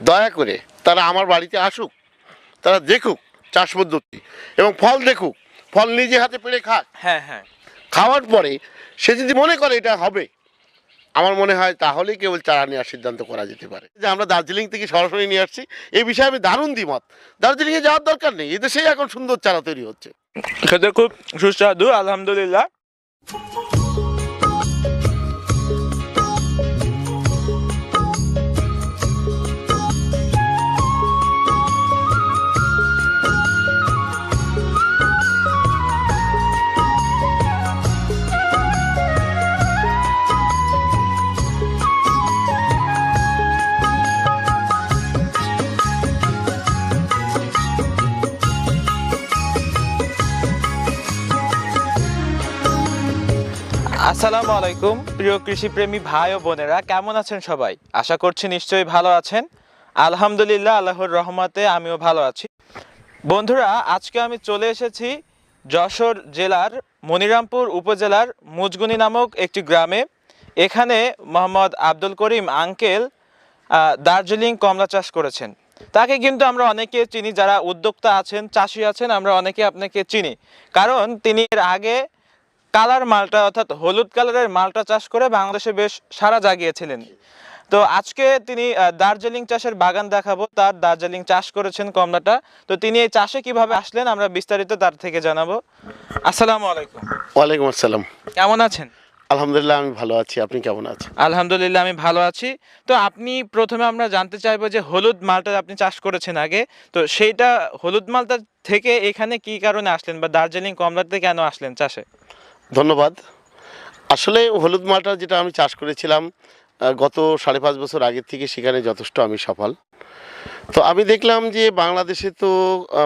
দয়া করে তারা আমার বাড়িতে আসুক তারা দেখুক চাষ পদ্ধতি এবং ফল দেখুক ফল নিজে হাতে পেড়ে খাক। হ্যাঁ হ্যাঁ। খাওয়ার পরে সে যদি মনে করে এটা হবে আমার মনে হয় তাহলেই কেবল চারা নেওয়ার সিদ্ধান্ত করা যেতে পারে। যে আমরা দার্জিলিং থেকে সরাসরি নিয়ে আসছি এই বিষয়ে আমি দারুণ দ্বিমত। দার্জিলিংয়ে যাওয়ার দরকার নেই এদেশেই এখন সুন্দর চারা তৈরি হচ্ছে। খেতে খুব সুস্বাদু আলহামদুলিল্লাহ। আলাইকুম। প্রিয় কৃষিপ্রেমী ভাই ও বোনেরা, কেমন আছেন সবাই? আশা করছি নিশ্চয়ই ভালো আছেন। আলহামদুলিল্লাহ, আল্লাহর রহমতে আমিও ভালো আছি। বন্ধুরা, আজকে আমি চলে এসেছি যশোর জেলার মনিরামপুর উপজেলার মুজগুনি নামক একটি গ্রামে। এখানে মোহাম্মদ আব্দুল করিম আঙ্কেল দার্জিলিং কমলা চাষ করেছেন। তাকে কিন্তু আমরা অনেকে চিনি, যারা উদ্যোক্তা আছেন, চাষি আছেন, আমরা অনেকে আপনাকে চিনি। কারণ তিনি এর আগে কালার মালটা অর্থাৎ হলুদ কালারের মালটা চাষ করে বাংলাদেশে বেশ সারা জাগিয়েছিলেন। তো আজকে তিনি দার্জিলিং চাষের বাগান দেখাবো। তার দার্জিলিং চাষ করেছেন কমলাটা। তো তিনি এই চাষে কীভাবে আসলেন আমরা বিস্তারিত তার থেকে জানাব। আসসালামু আলাইকুম। ওয়ালাইকুম আসসালাম। কেমন আছেন? আলহামদুলিল্লাহ আমি ভালো আছি। আপনি কেমন আছেন? আলহামদুলিল্লাহ আমি ভালো আছি। তো আপনি প্রথমে আমরা জানতে চাইব যে হলুদ মালটা আপনি চাষ করেছেন আগে। তো সেইটা হলুদ মালটা থেকে এখানে কি কারণে আসলেন বা দার্জিলিং কমলাতে কেন আসলেন চাষে? ধন্যবাদ। আসলে হলুদ মালটা যেটা আমি চাষ করেছিলাম গত সাড়ে পাঁচ বছর আগের থেকে সেখানে যথেষ্ট আমি সফল। তো আমি দেখলাম যে বাংলাদেশে তো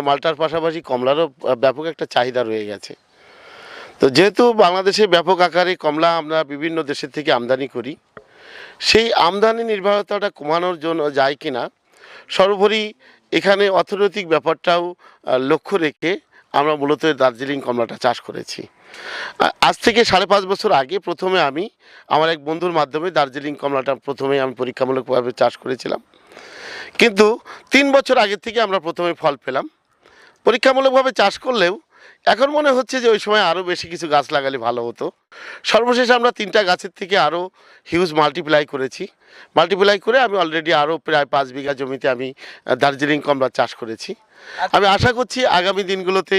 মালটার পাশাপাশি কমলারও ব্যাপক একটা চাহিদা রয়ে গেছে। তো যেহেতু বাংলাদেশে ব্যাপক আকারে কমলা আমরা বিভিন্ন দেশের থেকে আমদানি করি, সেই আমদানি নির্ভরতাটা কমানোর জন্য যায় কিনা, সর্বোপরি এখানে অর্থনৈতিক ব্যাপারটাও লক্ষ্য রেখে আমরা মূলত দার্জিলিং কমলাটা চাষ করেছি। আজ থেকে সাড়ে পাঁচ বছর আগে প্রথমে আমি আমার এক বন্ধুর মাধ্যমে দার্জিলিং কমলাটা প্রথমে আমি পরীক্ষামূলকভাবে চাষ করেছিলাম। কিন্তু তিন বছর আগের থেকে আমরা প্রথমে ফল পেলাম। পরীক্ষামূলকভাবে চাষ করলেও এখন মনে হচ্ছে যে ওই সময় আরও বেশি কিছু গাছ লাগালে ভালো হতো। সর্বশেষ আমরা তিনটা গাছের থেকে আরও হিউজ মাল্টিপ্লাই করেছি। মাল্টিপ্লাই করে আমি অলরেডি আরও প্রায় পাঁচ বিঘা জমিতে আমি দার্জিলিং কমলা চাষ করেছি। আমি আশা করছি আগামী দিনগুলোতে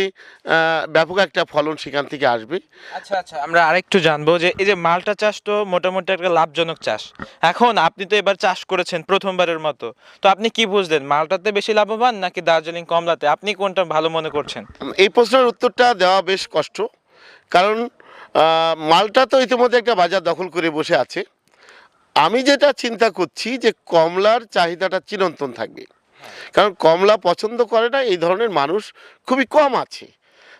ব্যাপক একটা ফলন সেখান থেকে আসবে। আচ্ছা আচ্ছা আমরা আরেকটু জানব যে এই যে মালটা চাষ তো মোটামুটি একটা লাভজনক চাষ। এখন আপনি তো এবার চাষ করেছেন প্রথমবারের মতো। তো আপনি কি বুঝলেন মালটাতে বেশি লাভবান নাকি দার্জিলিং কমলাতে? আপনি কোনটা ভালো মনে করছেন? এই প্রশ্নের উত্তরটা দেওয়া বেশ কষ্ট। কারণ মালটা তো ইতিমধ্যে একটা বাজার দখল করে বসে আছে। আমি যেটা চিন্তা করছি যে কমলার চাহিদাটা চিরন্তন থাকবে। কারণ কমলা পছন্দ করে না, এই ধরনের মানুষ খুবই কম আছে।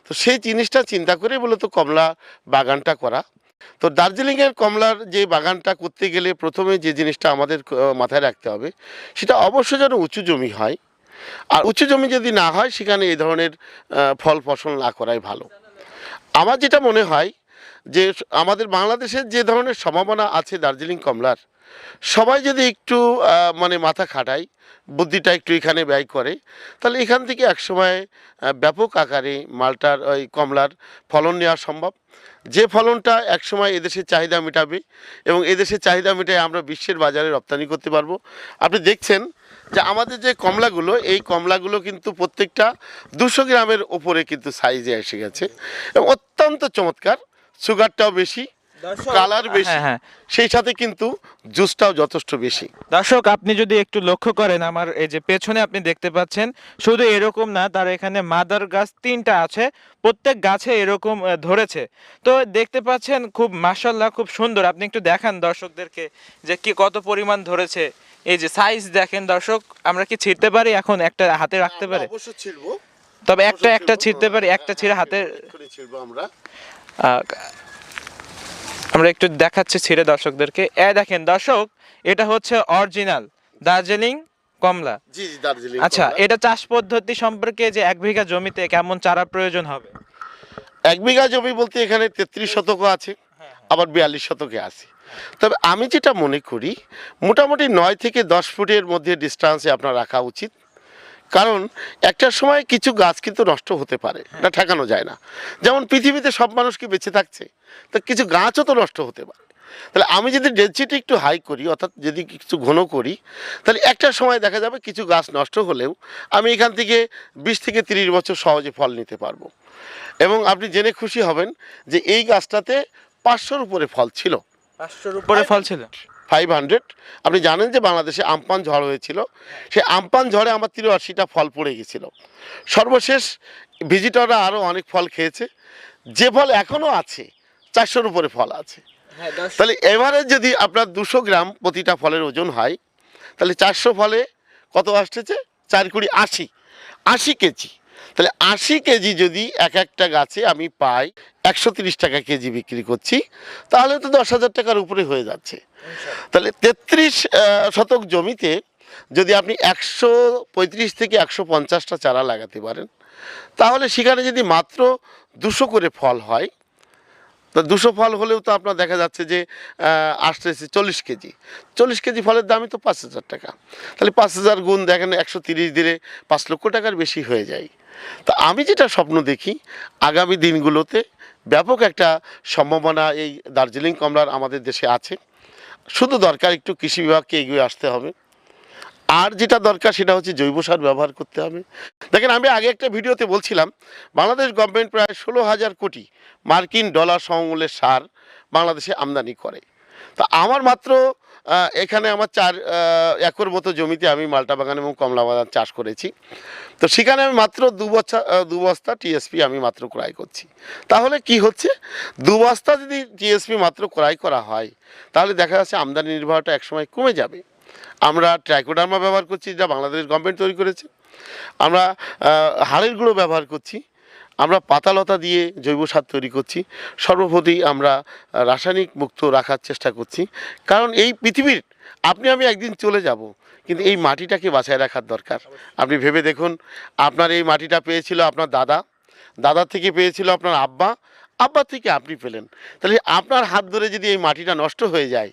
তো সেই জিনিসটা চিন্তা করে মূলত কমলা বাগানটা করা। তো দার্জিলিংয়ের কমলার যে বাগানটা করতে গেলে প্রথমে যে জিনিসটা আমাদের মাথায় রাখতে হবে, সেটা অবশ্যই যেন উঁচু জমি হয়। আর উঁচু জমি যদি না হয়, সেখানে এই ধরনের ফল ফসল না করাই ভালো। আমার যেটা মনে হয় যে, আমাদের বাংলাদেশের যে ধরনের সম্ভাবনা আছে দার্জিলিং কমলার সবাই যদি একটু মানে মাথা খাটায়, বুদ্ধিটা একটু এখানে ব্যয় করে, তাহলে এখান থেকে একসময় ব্যাপক আকারে মালটার ওই কমলার ফলন নেওয়া সম্ভব। যে ফলনটা একসময় এদেশের চাহিদা মেটাবে এবং এদেশের চাহিদা মেটায় আমরা বিশ্বের বাজারে রপ্তানি করতে পারব। আপনি দেখছেন যে আমাদের যে কমলাগুলো, এই কমলাগুলো কিন্তু প্রত্যেকটা দুশো গ্রামের ওপরে কিন্তু সাইজে এসে গেছে এবং অত্যন্ত চমৎকার সুগারটাও বেশি কালার বেশি। হ্যাঁ, হ্যাঁ। সেই সাথে কিন্তু জুসটাও যথেষ্ট বেশি। দর্শক আপনি যদি একটু লক্ষ্য করেন আমার এই যে পেছনে আপনি দেখতে পাচ্ছেন শুধু এরকম না তার এখানে মাদার গাছ তিনটা আছে প্রত্যেক গাছে এরকম ধরেছে। তো দেখতে পাচ্ছেন খুব মাসাল্লাহ খুব সুন্দর। আপনি একটু দেখান দর্শকদেরকে যে কি কত পরিমাণ ধরেছে। এই যে সাইজ দেখেন দর্শক আমরা কি ছিঁড়তে পারি? এখন একটা হাতে রাখতে পারে? অবশ্যই ছিড়বো। তবে একটা একটা ছিঁড়তে পারি একটা ছিঁড়ে হাতে আমরা। আমরা একটু দেখাচ্ছি ছিঁড়ে দর্শকদেরকে। এ দেখেন দর্শক এটা হচ্ছে অরিজিনাল দার্জিলিং কমলা। জি দার্জিলিং আচ্ছা এটা চাষ পদ্ধতি সম্পর্কে যে এক বিঘা জমিতে কেমন চারা প্রয়োজন হবে? এক বিঘা জমি বলতে এখানে তেত্রিশ শতকও আছে আবার বিয়াল্লিশ শতকে আছে। তবে আমি যেটা মনে করি মোটামুটি নয় থেকে দশ ফুটের মধ্যে ডিস্টেন্সে আপনার রাখা উচিত। কারণ একটা সময় কিছু গাছ কিন্তু নষ্ট হতে পারে এটা ঠেকানো যায় না। যেমন পৃথিবীতে সব মানুষ কি বেঁচে থাকছে? তো কিছু গাছও তো নষ্ট হতে পারে। তাহলে আমি যদি ডেন্সিটি একটু হাই করি অর্থাৎ যদি কিছু ঘন করি তাহলে একটা সময় দেখা যাবে কিছু গাছ নষ্ট হলেও আমি এখান থেকে বিশ থেকে তিরিশ বছর সহজে ফল নিতে পারব। এবং আপনি জেনে খুশি হবেন যে এই গাছটাতে পাঁচশোর উপরে ফল ছিল। পাঁচশোর উপরে ফল ছিল? ফাইভ হান্ড্রেড আপনি জানেন যে বাংলাদেশে আমপান ঝড় হয়েছিল। সেই আমপান ঝড়ে আমার তিরাশিটা ফল পড়ে গেছিল। সর্বশেষ ভিজিটররা আরও অনেক ফল খেয়েছে। যে ফল এখনও আছে চারশোর উপরে ফল আছে। তাহলে এবারে যদি আপনার দুশো গ্রাম প্রতিটা ফলের ওজন হয় তাহলে চারশো ফলে কত আসতেছে? চার কুড়ি আশি। আশি কেজি। তাহলে আশি কেজি যদি এক একটা গাছে আমি পাই একশো তিরিশ টাকা কেজি বিক্রি করছি তাহলে তো দশ হাজার টাকার উপরে হয়ে যাচ্ছে। তাহলে তেত্রিশ শতক জমিতে যদি আপনি একশো পঁয়ত্রিশ থেকে একশো পঞ্চাশটা চারা লাগাতে পারেন তাহলে সেখানে যদি মাত্র দুশো করে ফল হয় তো দুশো ফল হলেও তো আপনার দেখা যাচ্ছে যে আহ, আসতেছে চল্লিশ কেজি। চল্লিশ কেজি ফলের দামই তো পাঁচ হাজার টাকা। তাহলে পাঁচ হাজার গুণ দেখেন একশো তিরিশ দিলে পাঁচ লক্ষ টাকার বেশি হয়ে যায়। তা আমি যেটা স্বপ্ন দেখি, আগামী দিনগুলোতে ব্যাপক একটা সম্ভাবনা এই দার্জিলিং কমলার আমাদের দেশে আছে। শুধু দরকার একটু কৃষি বিভাগকে এগিয়ে আসতে হবে। আর যেটা দরকার সেটা হচ্ছে জৈব সার ব্যবহার করতে হবে। দেখেন, আমি আগে একটা ভিডিওতে বলছিলাম, বাংলাদেশ গভর্নমেন্ট প্রায় ষোলো হাজার কোটি মার্কিন ডলার সমমূল্যের সার বাংলাদেশে আমদানি করে। তা আমার মাত্র এখানে আমার চার একর মতো জমিতে আমি মালটা বাগান এবং কমলা বাগান চাষ করেছি। তো সেখানে আমি মাত্র দু বছর দু বস্তা টিএসপি আমি মাত্র ক্রয় করছি। তাহলে কি হচ্ছে? দু বস্তা যদি টিএসপি মাত্র ক্রয় করা হয়, তাহলে দেখা যাচ্ছে আমদানি নির্ভরটা একসময় কমে যাবে। আমরা ট্রাইকোডার্মা ব্যবহার করছি, যা বাংলাদেশ গভর্নমেন্ট তৈরি করেছে। আমরা হাড়ের গুঁড়ো ব্যবহার করছি। আমরা পাতালতা দিয়ে জৈব সার তৈরি করছি। সর্বপ্রতি আমরা রাসায়নিক মুক্ত রাখার চেষ্টা করছি। কারণ এই পৃথিবীর, আপনি, আমি একদিন চলে যাব, কিন্তু এই মাটিটাকে বাঁচায় রাখার দরকার। আপনি ভেবে দেখুন, আপনার এই মাটিটা পেয়েছিল আপনার দাদা দাদা থেকে পেয়েছিল আপনার আব্বা আব্বা থেকে আপনি পেলেন। তাহলে আপনার হাত ধরে যদি এই মাটিটা নষ্ট হয়ে যায়,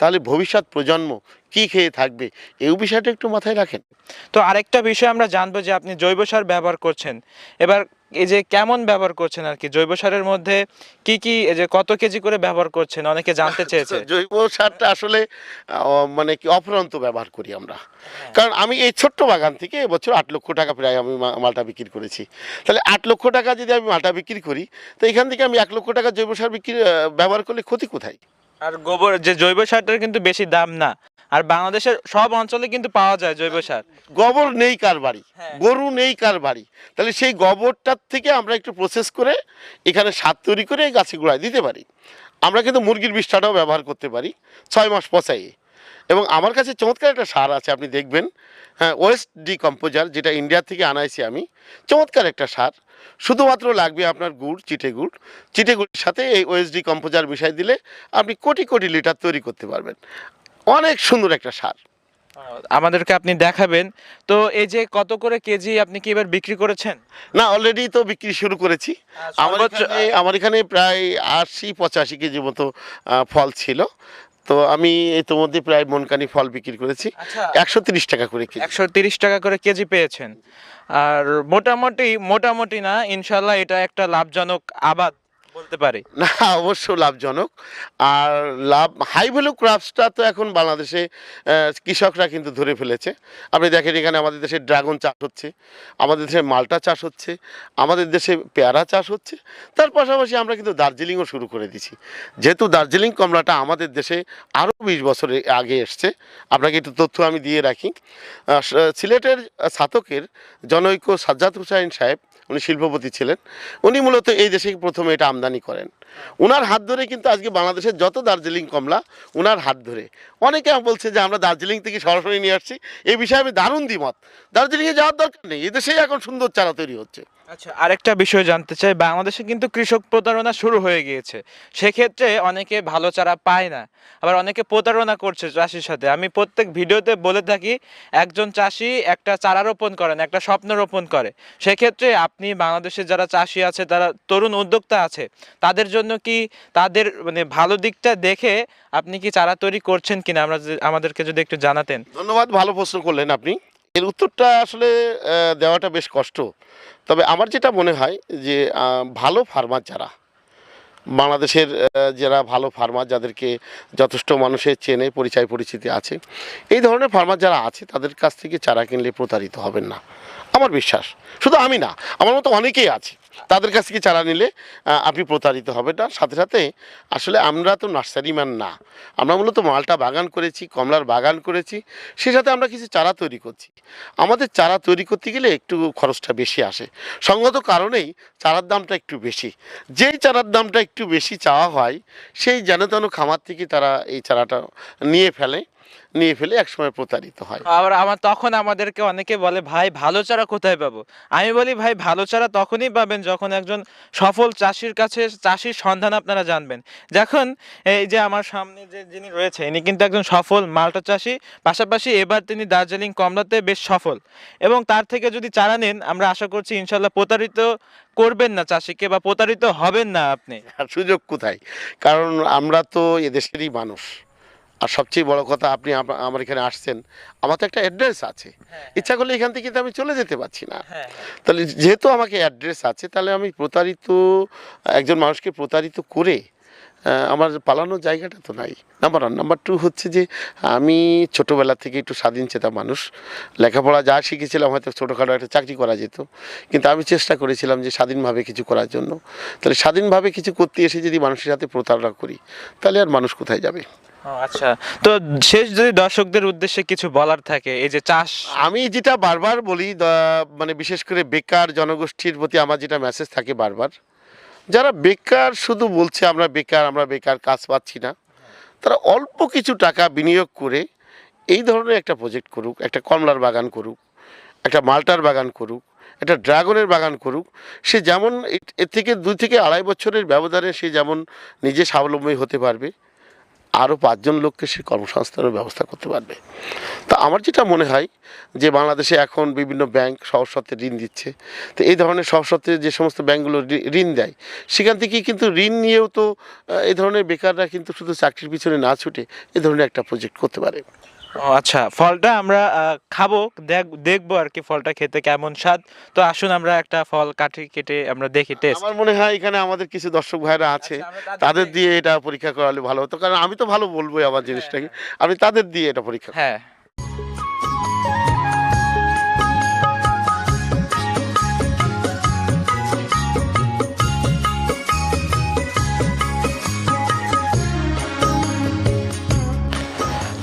তাহলে ভবিষ্যৎ প্রজন্ম কি খেয়ে থাকবে? এই বিষয়টা একটু মাথায় রাখেন। তো আরেকটা বিষয় আমরা জানব যে আপনি জৈব সার ব্যবহার করছেন। এবার এই যে কেমন ব্যবহার করছেন আর কি? জৈব সারের মধ্যে কি কি এই যে কত কেজি করে ব্যবহার করছেন? অনেকে জানতে চেয়েছে। জৈব সারটা আসলে মানে কি অফুরন্ত ব্যবহার করি আমরা। কারণ আমি এই ছোট্ট বাগান থেকে এবছর আট লক্ষ টাকা প্রায় আমি মালটা বিক্রি করেছি। তাহলে আট লক্ষ টাকা যদি আমি মালটা বিক্রি করি তো এখান থেকে আমি এক লক্ষ টাকা জৈব সার বিক্রি ব্যবহার করলে ক্ষতি কোথায়? আর গোবর যে জৈব সারটার কিন্তু বেশি দাম না। আর বাংলাদেশের সব অঞ্চলে কিন্তু পাওয়া যায় জৈব সার। গোবর নেই কার বাড়ি? হ্যাঁ। গরু নেই কার বাড়ি? তাহলে সেই গোবরটার থেকে আমরা একটু প্রসেস করে এখানে সার তৈরি করে এই গাছে গোড়ায় দিতে পারি। আমরা কিন্তু মুরগির বিষ্ঠাটাও ব্যবহার করতে পারি ছয় মাস পচাইয়ে। এবং আমার কাছে চমৎকার একটা সার আছে আপনি দেখবেন। হ্যাঁ ওয়েস্ট ডিকম্পোজার যেটা ইন্ডিয়া থেকে আনাইছি আমি। চমৎকার একটা সার। শুধুমাত্র লাগবে আপনার গুড় চিটে গুড়। চিটে গুড়ের সাথে এই ওয়েস্ট ডিকম্পোজার মিশাই দিলে আপনি কোটি কোটি লিটার তৈরি করতে পারবেন। অনেক সুন্দর একটা সার। আমাদেরকে আপনি দেখাবেন। তো এই যে কত করে কেজি আপনি কি এবার বিক্রি করেছেন? না অলরেডি তো বিক্রি শুরু করেছি। আমার সর্বোচ্চ- এখানে আমার এখানে প্রায় আশি পঁচাশি কেজি মতো ফল ছিল। তো আমি ইতিমধ্যে প্রায় মনকানি ফল বিক্রি করেছি। আচ্ছা। একশো তিরিশ টাকা করে কেজি। একশো তিরিশ টাকা করে কেজি পেয়েছেন। আর মোটামুটি মোটামুটি না ইনশাল্লাহ এটা একটা লাভজনক আবাদ। বলতে পারি। না, অবশ্য লাভজনক। আর লাভ হাই ভ্যালু ক্রাফটসটা তো এখন বাংলাদেশে কৃষকরা কিন্তু ধরে ফেলেছে। আপনি দেখেন এখানে আমাদের দেশে ড্রাগন চাষ হচ্ছে, আমাদের দেশে মালটা চাষ হচ্ছে, আমাদের দেশে পেয়ারা চাষ হচ্ছে। তার পাশাপাশি আমরা কিন্তু দার্জিলিংও শুরু করে দিছি যেহেতু দার্জিলিং কমলাটা আমাদের দেশে আরও বিশ বছর আগে এসছে, আপনাকে একটু তথ্য আমি দিয়ে রাখি। সিলেটের ছাতকের জনৈক সাজ্জাদ হুসাইন সাহেব, উনি শিল্পপতি ছিলেন। উনি মূলত এই দেশে প্রথমে এটা আমদানি করেন। ওনার হাত ধরে কিন্তু আজকে বাংলাদেশের যত দার্জিলিং কমলা ওনার হাত ধরে। অনেকে বলছে যে, আমরা দার্জিলিং থেকে সরাসরি নিয়ে আসছি। এই বিষয়ে আমি দারুণ দ্বিমত। দার্জিলিংয়ে যাওয়ার দরকার নেই। এদেশেই এখন সুন্দর চারা তৈরি হচ্ছে। আচ্ছা আরেকটা বিষয় জানতে চাই। বাংলাদেশে কিন্তু কৃষক প্রতারণা শুরু হয়ে গিয়েছে। সেক্ষেত্রে অনেকে ভালো চারা পায় না। আবার অনেকে প্রতারণা করছে চাষির সাথে। আমি প্রত্যেক ভিডিওতে বলে থাকি, একজন চাষি একটা চারা রোপণ করেন, একটা স্বপ্ন রোপণ করে। সেক্ষেত্রে আপনি বাংলাদেশে যারা চাষি আছে তারা তরুণ উদ্যোক্তা আছে, তাদের জন্য কি তাদের মানে ভালো দিকটা দেখে আপনি কি চারা তৈরি করছেন কিনা? আমরা আমাদেরকে যদি একটু জানাতেন। ধন্যবাদ, ভালো প্রশ্ন করলেন আপনি। এর উত্তরটা আসলে দেওয়াটা বেশ কষ্ট। তবে আমার যেটা মনে হয় যে ভালো ফার্মার যারা, বাংলাদেশের যারা ভালো ফার্মার যাদেরকে যথেষ্ট মানুষের চেনে পরিচয় পরিচিতি আছে, এই ধরনের ফার্মার যারা আছে, তাদের কাছ থেকে চারা কিনলে প্রতারিত হবেন না। আমার বিশ্বাস। শুধু আমি না, আমার মতো অনেকেই আছে। তাদের কাছ থেকে চারা নিলে আপনি প্রতারিত হবেন না। সাথে সাথে, আসলে আমরা তো নার্সারি ম্যান না। আমরা মূলত মালটা বাগান করেছি, কমলার বাগান করেছি। সেই সাথে আমরা কিছু চারা তৈরি করছি। আমাদের চারা তৈরি করতে গেলে একটু খরচটা বেশি আসে। সঙ্গত কারণেই চারার দামটা একটু বেশি। যেই চারার দামটা একটু বেশি চাওয়া হয়, সেই যেন তেন খামার থেকে তারা এই চারাটা নিয়ে ফেলে। নিয়ে ফেলে একসময় প্রতারিত হয়। আবার আমার তখন আমাদেরকে অনেকে বলে ভাই ভালো চারা কোথায় পাবো? আমি বলি ভাই ভালো চারা তখনই পাবেন যখন একজন সফল চাষির কাছে চাষির সন্ধান আপনারা জানবেন। যখন এই যে আমার সামনে যে যিনি রয়েছে ইনি কিন্তু একজন সফল মাল্টা চাষি পাশাপাশি এবার তিনি দার্জিলিং কমলাতে বেশ সফল। এবং তার থেকে যদি চারা নেন আমরা আশা করছি ইনশাল্লাহ প্রতারিত করবেন না চাষিকে বা প্রতারিত হবেন না আপনি। সুযোগ কোথায়? কারণ আমরা তো এদেশেরই মানুষ। আর সবচেয়ে বড় কথা আপনি আমার এখানে আসছেন আমার তো একটা অ্যাড্রেস আছে। ইচ্ছা করলে এখান থেকে তো আমি চলে যেতে পারছি না। হ্যাঁ তাহলে যেহেতু আমাকে অ্যাড্রেস আছে তাহলে আমি প্রতারিত একজন মানুষকে প্রতারিত করে আমার পালানোর জায়গাটা তো নাই। নাম্বার ওয়ান নাম্বার টু হচ্ছে যে আমি ছোটোবেলা থেকে একটু স্বাধীন চেতা মানুষ। লেখাপড়া যা শিখেছিলাম হয়তো ছোটোখাটো একটা চাকরি করা যেত। কিন্তু আমি চেষ্টা করেছিলাম যে স্বাধীনভাবে কিছু করার জন্য। তাহলে স্বাধীনভাবে কিছু করতে এসে যদি মানুষের সাথে প্রতারণা করি তাহলে আর মানুষ কোথায় যাবে? আচ্ছা। তো শেষ যদি দর্শকদের উদ্দেশ্যে কিছু বলার থাকে এই যে চাষ আমি যেটা বারবার বলি মানে বিশেষ করে বেকার জনগোষ্ঠীর প্রতি আমার যেটা মেসেজ থাকে বারবার যারা বেকার শুধু বলছে আমরা বেকার আমরা বেকার, কাজ পাচ্ছি না, তারা অল্প কিছু টাকা বিনিয়োগ করে এই ধরনের একটা প্রজেক্ট করুক, একটা কমলার বাগান করুক, একটা মাল্টার বাগান করুক, একটা ড্রাগনের বাগান করুক, সে যেমন এর থেকে দুই থেকে আড়াই বছরের ব্যবধানে সে যেমন নিজে স্বাবলম্বী হতে পারবে আরও পাঁচজন লোককে সে কর্মসংস্থানের ব্যবস্থা করতে পারবে। তা আমার যেটা মনে হয় যে বাংলাদেশে এখন বিভিন্ন ব্যাংক সহসত্ত্বে ঋণ দিচ্ছে। তো এই ধরনের সহসত্ত্বে যে সমস্ত ব্যাংকগুলো ঋণ দেয়, সেখান থেকে কিন্তু ঋণ নিয়েও তো এই ধরনের বেকাররা কিন্তু শুধু চাকরির পিছনে না ছুটে এ ধরনের একটা প্রজেক্ট করতে পারে। ও আচ্ছা ফলটা আমরা আহ, খাব দেখ- দেখব আর কি ফলটা খেতে কেমন স্বাদ। তো আসুন আমরা একটা ফল কাটি কেটে আমরা দেখি টেস্ট। আমার মনে হয় এখানে আমাদের কিছু দর্শক ভাইরা আছে আচ্ছা, তাদের দিয়ে- দিয়ে এটা পরীক্ষা করালে ভালো হতো। কারণ আমি তো ভালো বলব আমার জিনিসটাকে। আমি তাদের দিয়ে এটা পরীক্ষা হ্যাঁ।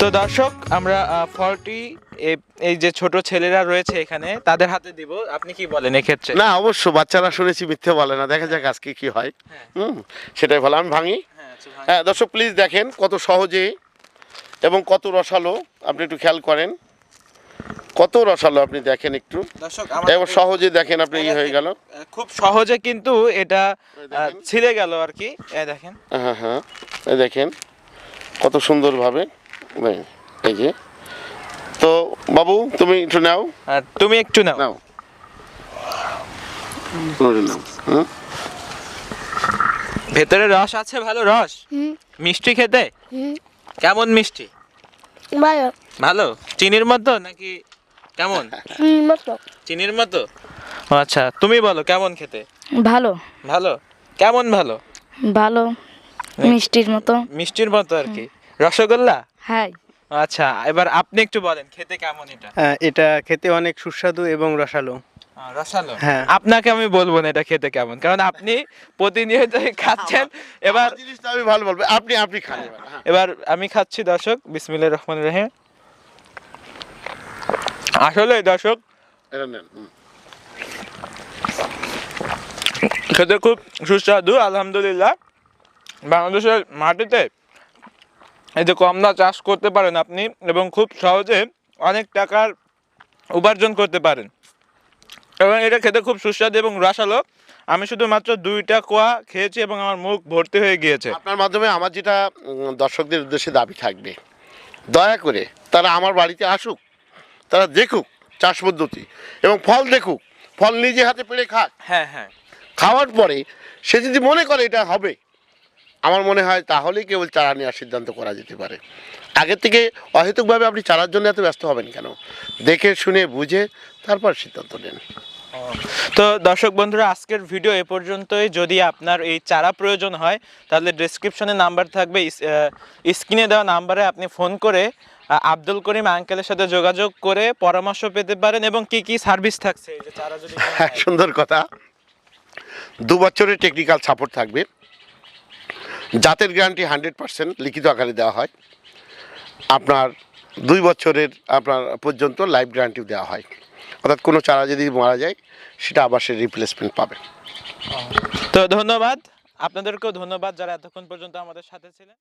তো দর্শক আমরা ফলটি এই যে ছোট ছেলেরা রয়েছে এখানে তাদের হাতে দিব। আপনি কি বলেন এক্ষেত্রে? না অবশ্য বাচ্চারা শুনেছি মিথ্যে বলে না। দেখা যাক আজকে কি হয়। হুম সেটাই ভালো আমি ভাঙি? হ্যাঁ, আচ্ছা। হ্যাঁ দর্শক প্লিজ দেখেন কত সহজে এবং কত রসালো। আপনি একটু খেয়াল করেন। কত রসালো আপনি দেখেন একটু। দর্শক এবং আমাদের- সহজে দেখেন আপনি ই হয়ে গেল। খুব সহজে কিন্তু এটা ছিঁড়ে গেল আর কি। দেখেন। হ্যাঁ হ্যাঁ এই দেখেন। কত সুন্দরভাবে। এই- এই যে। তো বাবু তুমি একটু নাও। আর তুমি একটু নাও। নাও। ভেতরে রস আছে ভালো রস? মিষ্টি খেতে? কেমন মিষ্টি? ভালো। ভালো? চিনির মতো নাকি কেমন? মতো। চিনির মতো? আচ্ছা তুমি বলো কেমন খেতে? ভালো। ভালো? কেমন ভালো? ভালো। মিষ্টির মতো। মিষ্টির মতো আর কি। রসগোল্লা? হাই আচ্ছা এবার আপনি একটু বলেন খেতে কেমন এটা? হ্যাঁ এটা খেতে অনেক সুস্বাদু এবং রসালো। রসালো? হ্যাঁ। আপনাকে আমি বলব না এটা খেতে কেমন কারণ আপনি প্রতিনিয়ত খাচ্ছেন। এবার জিনিসটা আমি ভালো বলব আপনি আপনি খান এবার, হ্যাঁ। আমি খাচ্ছি দর্শক বিসমিল্লাহির রহমানির রহিম। আসলে দর্শক এটা নেন খেতে খুব সুস্বাদু আলহামদুলিল্লাহ। বাংলাদেশের মাটিতে এই যে কমলা চাষ করতে পারেন আপনি এবং খুব সহজে অনেক টাকার উপার্জন করতে পারেন। এবং এটা খেতে খুব সুস্বাদু এবং রসালো। আমি শুধুমাত্র দুইটা কোয়া খেয়েছি এবং আমার মুখ ভর্তি হয়ে গিয়েছে। আপনার মাধ্যমে আমার যেটা দর্শকদের উদ্দেশ্যে দাবি থাকবে দয়া করে তারা আমার বাড়িতে আসুক তারা দেখুক চাষ পদ্ধতি এবং ফল দেখুক ফল নিজে হাতে পেড়ে খাক। হ্যাঁ হ্যাঁ। খাওয়ার পরে সে যদি মনে করে এটা হবে আমার মনে হয় তাহলেই কেবল চারা নেওয়ার সিদ্ধান্ত করা যেতে পারে। আগের থেকে অহেতুকভাবে আপনি চারার জন্য এত ব্যস্ত হবেন কেন? দেখে শুনে বুঝে তারপর সিদ্ধান্ত নেন। তো দর্শক বন্ধুরা আজকের ভিডিও এ পর্যন্তই। যদি আপনার এই চারা প্রয়োজন হয় তাহলে ডেসক্রিপশনে নাম্বার থাকবে। স্ক্রিনে দেওয়া নাম্বারে আপনি ফোন করে আব্দুল করিম আঙ্কেলের সাথে যোগাযোগ করে পরামর্শ পেতে পারেন এবং কি কি সার্ভিস থাকছে। সুন্দর কথা। দু বছরের টেকনিক্যাল সাপোর্ট থাকবে। জাতের গ্যারান্টি হান্ড্রেড পার্সেন্ট লিখিত আকারে দেওয়া হয়। আপনার দুই বছরের আপনার পর্যন্ত লাইফ গ্যারান্টিও দেওয়া হয়। অর্থাৎ কোনো চারা যদি মারা যায়, সেটা আবার সে রিপ্লেসমেন্ট পাবে। তো ধন্যবাদ। আপনাদেরকেও ধন্যবাদ যারা এতক্ষণ পর্যন্ত আমাদের সাথে ছিলেন।